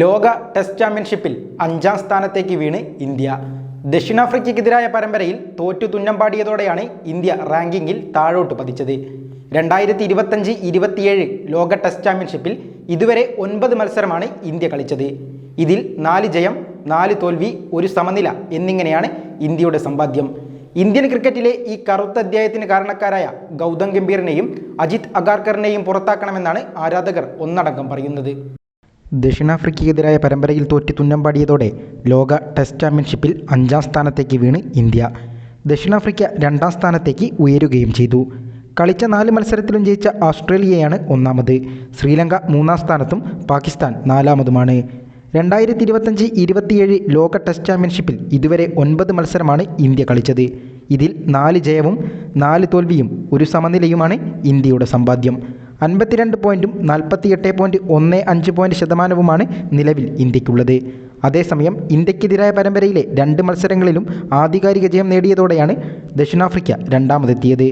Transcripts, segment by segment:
ലോക ടെസ്റ്റ് ചാമ്പ്യൻഷിപ്പിൽ അഞ്ചാം സ്ഥാനത്തേക്ക് വീണ് ഇന്ത്യ. ദക്ഷിണാഫ്രിക്കയ്ക്കെതിരായ പരമ്പരയിൽ തോറ്റു തുന്നം പാടിയതോടെയാണ് ഇന്ത്യ റാങ്കിങ്ങിൽ താഴോട്ട് പതിച്ചത്. രണ്ടായിരത്തി ഇരുപത്തഞ്ച് ഇരുപത്തിയേഴ് ലോക ടെസ്റ്റ് ചാമ്പ്യൻഷിപ്പിൽ ഇതുവരെ ഒൻപത് മത്സരമാണ് ഇന്ത്യ കളിച്ചത്. ഇതിൽ നാല് ജയം നാല് തോൽവി ഒരു സമനില എന്നിങ്ങനെയാണ് ഇന്ത്യയുടെ സമ്പാദ്യം. ഇന്ത്യൻ ക്രിക്കറ്റിലെ ഈ കറുത്ത അധ്യായത്തിന് കാരണക്കാരായ ഗൗതം ഗംഭീറിനെയും അജിത് അഗാർക്കറിനെയും പുറത്താക്കണമെന്നാണ് ആരാധകർ ഒന്നടങ്കം പറയുന്നത്. ദക്ഷിണാഫ്രിക്കയ്ക്കെതിരായ പരമ്പരയിൽ തോറ്റ് തുന്നമ്പാടിയതോടെ ലോക ടെസ്റ്റ് ചാമ്പ്യൻഷിപ്പിൽ അഞ്ചാം സ്ഥാനത്തേക്ക് വീണ് ഇന്ത്യ. ദക്ഷിണാഫ്രിക്ക രണ്ടാം സ്ഥാനത്തേക്ക് ഉയരുകയും ചെയ്തു. കളിച്ച നാല് മത്സരത്തിലും ജയിച്ച ഓസ്ട്രേലിയയാണ് ഒന്നാമത്. ശ്രീലങ്ക മൂന്നാം സ്ഥാനത്തും പാകിസ്ഥാൻ നാലാമതുമാണ്. രണ്ടായിരത്തി ഇരുപത്തഞ്ച് ഇരുപത്തിയേഴ് ലോക ടെസ്റ്റ് ചാമ്പ്യൻഷിപ്പിൽ ഇതുവരെ ഒൻപത് മത്സരമാണ് ഇന്ത്യ കളിച്ചത്. ഇതിൽ നാല് ജയവും നാല് തോൽവിയും ഒരു സമനിലയുമാണ് ഇന്ത്യയുടെ സമ്പാദ്യം. അൻപത്തിരണ്ട് പോയിന്റും നാൽപ്പത്തിയെട്ട് പോയിന്റ് ഒന്ന് അഞ്ച് പോയിന്റ് ശതമാനവുമാണ് നിലവിൽ ഇന്ത്യക്കുള്ളത് അതേസമയം ഇന്ത്യക്കെതിരായ പരമ്പരയിലെ രണ്ട് മത്സരങ്ങളിലും ആധികാരിക ജയം നേടിയതോടെയാണ് ദക്ഷിണാഫ്രിക്ക രണ്ടാമതെത്തിയത്.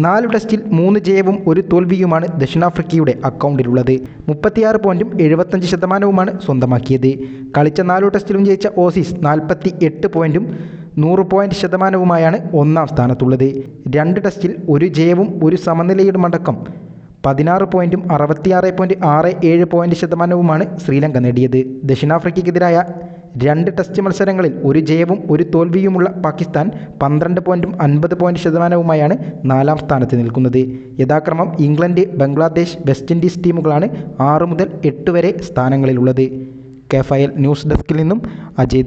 നാല് ടെസ്റ്റിൽ മൂന്ന് ജയവും ഒരു തോൽവിയുമാണ് ദക്ഷിണാഫ്രിക്കയുടെ അക്കൗണ്ടിലുള്ളത്. മുപ്പത്തിയാറ് പോയിന്റും എഴുപത്തഞ്ച് ശതമാനവുമാണ് സ്വന്തമാക്കിയത്. കളിച്ച നാലു ടെസ്റ്റിലും ജയിച്ച ഓസീസ് നാൽപ്പത്തി എട്ട് പോയിന്റും നൂറ് പോയിന്റ് ശതമാനവുമായാണ് ഒന്നാം സ്ഥാനത്തുള്ളത്. രണ്ട് ടെസ്റ്റിൽ ഒരു ജയവും ഒരു സമനിലയുമടക്കം പതിനാറ് പോയിന്റും അറുപത്തിയാറ് പോയിന്റ് ആറ് ഏഴ് പോയിന്റ് ശതമാനവുമാണ് ശ്രീലങ്ക നേടിയത്. ദക്ഷിണാഫ്രിക്കയ്ക്കെതിരായ രണ്ട് ടെസ്റ്റ് മത്സരങ്ങളിൽ ഒരു ജയവും ഒരു തോൽവിയുമുള്ള പാകിസ്ഥാൻ പന്ത്രണ്ട് പോയിന്റും അൻപത് പോയിന്റ് ശതമാനവുമായാണ് നാലാം സ്ഥാനത്ത് നിൽക്കുന്നത്. യഥാക്രമം ഇംഗ്ലണ്ട് ബംഗ്ലാദേശ് വെസ്റ്റ് ഇൻഡീസ് ടീമുകളാണ് ആറ് മുതൽ എട്ട് വരെ സ്ഥാനങ്ങളിലുള്ളത്. കെ ഫയൽ ന്യൂസ് ഡെസ്കിൽ നിന്നും അജയ്